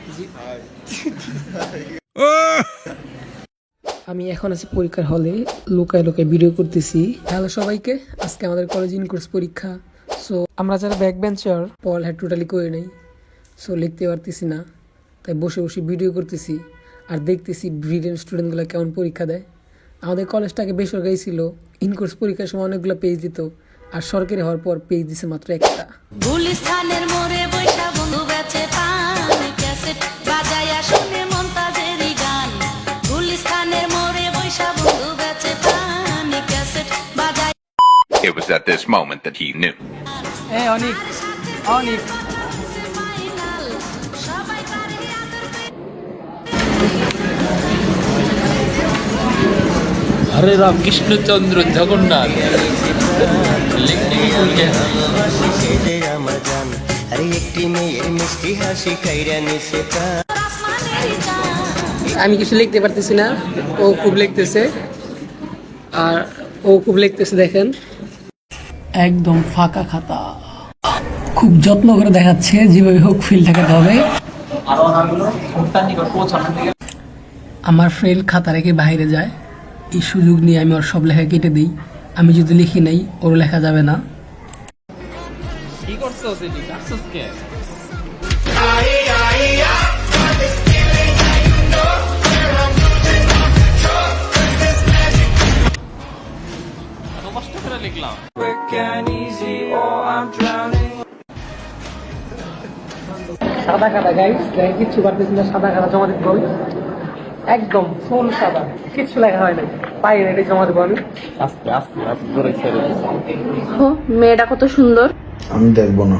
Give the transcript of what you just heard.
আমি এখন আছি পরীক্ষার হলে, লোকায় লোকায় ভিডিও করতেছি। হ্যালো সবাইকে, আজকে আমাদের কলেজ ইন কোর্স পরীক্ষা। সো আমরা যারা ব্যাক বেঞ্চার পড়ালেখা টোটালি করে নেই। সো লিখতে পারতেছি না। তাই বসে বসে ভিডিও করতেছি। আর দেখতেছি ব্রিডেন স্টুডেন্টগুলো কেমন পরীক্ষা দেয়। আমাদের কলেজটাকে বেসরকারি ছিল। ইন কোর্স পরীক্ষার সময় অনেকগুলো পেজ দিত। আর সরকারি হওয়ার পর পেজ দিছে মাত্র একটা। गया যে আমার জান আরে একটি মেয়ের মিষ্টি হাসি খাইরা নিছে প্রাণ আসমানের চাঁদ আমি কিছু লিখতে পারতেছি না। ও খুব লিখতেছে। আর ও খুব লিখতেছে দেখেন। একদম ফাঁকা খাতা। খুব যত্ন করে দেখাচ্ছে যেভাবে হোক ফিল ঠেকাতে হবে। আমার ফ্রেন্ড খাতা রেখে বাইরে যায়। এই সুযোগ নিয়ে আমি ওর সব লেখা কেটে দিই। আমি যদি লিখি নাই ওর লেখা যাবে না। কি করছ করে লিখলাম সাদা কাদা গাইস গাই কিচ্ছু পারতেছি না সাদা কাদা জমা দিতে হবে। একদম ফুল সাদা। কিচ্ছু লেখা হয় না পাই না এটা জমা দেবো আমি। আস্তে আস্তে আস্তে করে ছেড়ে মেয়েটা কত সুন্দর। আমি দেখব না।